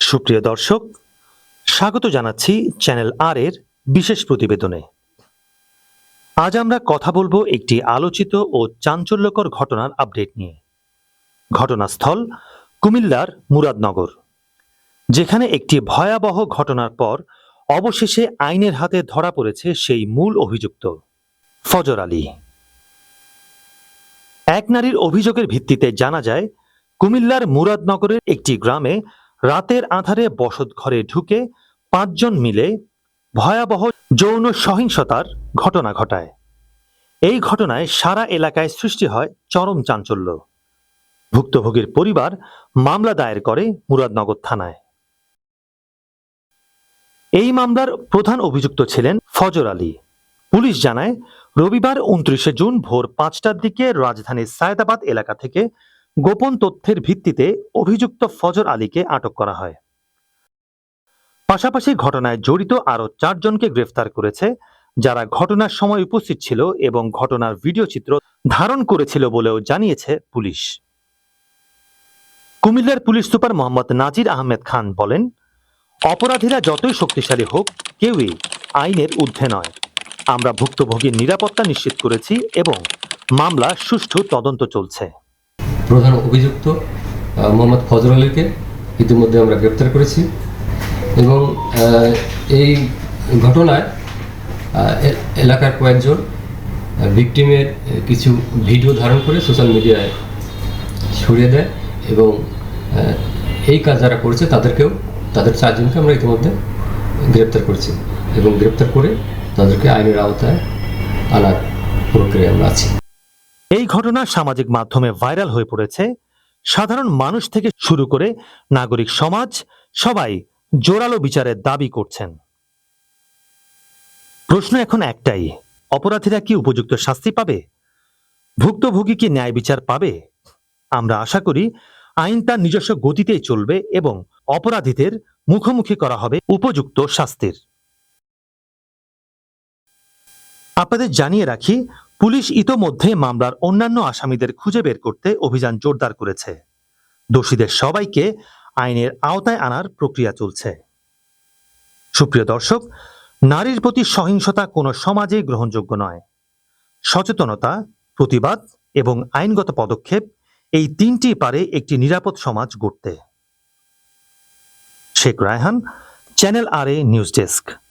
সুপ্রিয় দর্শক, স্বাগত জানাচ্ছি চ্যানেল আর এর বিশেষ প্রতিবেদনে। আজ আমরা কথা বলব একটি আলোচিত ও চাঞ্চল্যকর ঘটনার আপডেট নিয়ে। ঘটনাস্থল কুমিল্লার মুরাদনগর, যেখানে একটি ভয়াবহ ঘটনার পর অবশেষে আইনের হাতে ধরা পড়েছে সেই মূল অভিযুক্ত, ফজর আলী। এক নারীর অভিযোগের ভিত্তিতে জানা যায় কুমিল্লার মুরাদনগরের একটি গ্রামে রাতের আধারে বসত ঘরে ঢুকে পাঁচজন মিলে ভয়াবহ যৌন সহিংসতার ঘটনা ঘটায়। এই ঘটনায় সারা এলাকায় সৃষ্টি হয় চরম চাঞ্চল্য। ভুক্তভোগীর পরিবার মামলা দায়ের করে মুরাদনগর থানায়। এই মামলার প্রধান অভিযুক্ত ছিলেন ফজর আলী। পুলিশ জানায়, রবিবার উনত্রিশে জুন ভোর পাঁচটার দিকে রাজধানীর সায়দাবাদ এলাকা থেকে গোপন তথ্যের ভিত্তিতে অভিযুক্ত ফজর আলীকে আটক করা হয়। পাশাপাশি ঘটনায় জড়িত আরও চারজনকে গ্রেফতার করেছে, যারা ঘটনার সময় উপস্থিত ছিল এবং ঘটনার ভিডিও চিত্র ধারণ করেছিল বলেও জানিয়েছে পুলিশ। কুমিল্লার পুলিশ সুপার মোহাম্মদ নাজির আহমেদ খান বলেন, অপরাধীরা যতই শক্তিশালী হোক, কেউই আইনের ঊর্ধ্বে নয়। আমরা ভুক্তভোগীর নিরাপত্তা নিশ্চিত করেছি এবং মামলা সুষ্ঠু তদন্ত চলছে। প্রধান অভিযুক্ত মোহাম্মদ ফজর আলীকে ইতিমধ্যে আমরা গ্রেপ্তার করেছি এবং এই ঘটনায় এলাকার কয়েকজন ভিকটিমের কিছু ভিডিও ধারণ করে সোশ্যাল মিডিয়ায় ছড়িয়ে দেয় এবং এই কাজ যারা করেছে তাদেরকেও, তাদের চারজনকে আমরা ইতিমধ্যে গ্রেপ্তার করেছি এবং গ্রেপ্তার করে তাদেরকে আইনের আওতায় আনার প্রক্রিয়া আমরা আছি। এই ঘটনা সামাজিক মাধ্যমে ভাইরাল হয়ে পড়েছে। সাধারণ মানুষ থেকে শুরু করে নাগরিক সমাজ সবাই জোরালো বিচারের দাবি করছেন। প্রশ্ন এখন একটাই, অপরাধীরা কি উপযুক্ত শাস্তি পাবে? ভুক্তভোগী কি ন্যায় বিচার পাবে? আমরা আশা করি আইন তার নিজস্ব গতিতেই চলবে এবং অপরাধীদের মুখোমুখি করা হবে উপযুক্ত শাস্তির। আপনাদের জানিয়ে রাখি পুলিশ ইতোমধ্যে মামলার অন্যান্য আসামিদের খুঁজে বের করতে অভিযান জোরদার করেছে। দোষীদের সবাইকে আইনের আওতায় আনার প্রক্রিয়া চলছে। সুপ্রিয় দর্শক, নারীর প্রতি সহিংসতা কোনো সমাজে গ্রহণযোগ্য নয়। সচেতনতা, প্রতিবাদ এবং আইনগত পদক্ষেপ এই তিনটি পারে একটি নিরাপদ সমাজ গড়তে। Sheikh Raihan, channel R A news desk.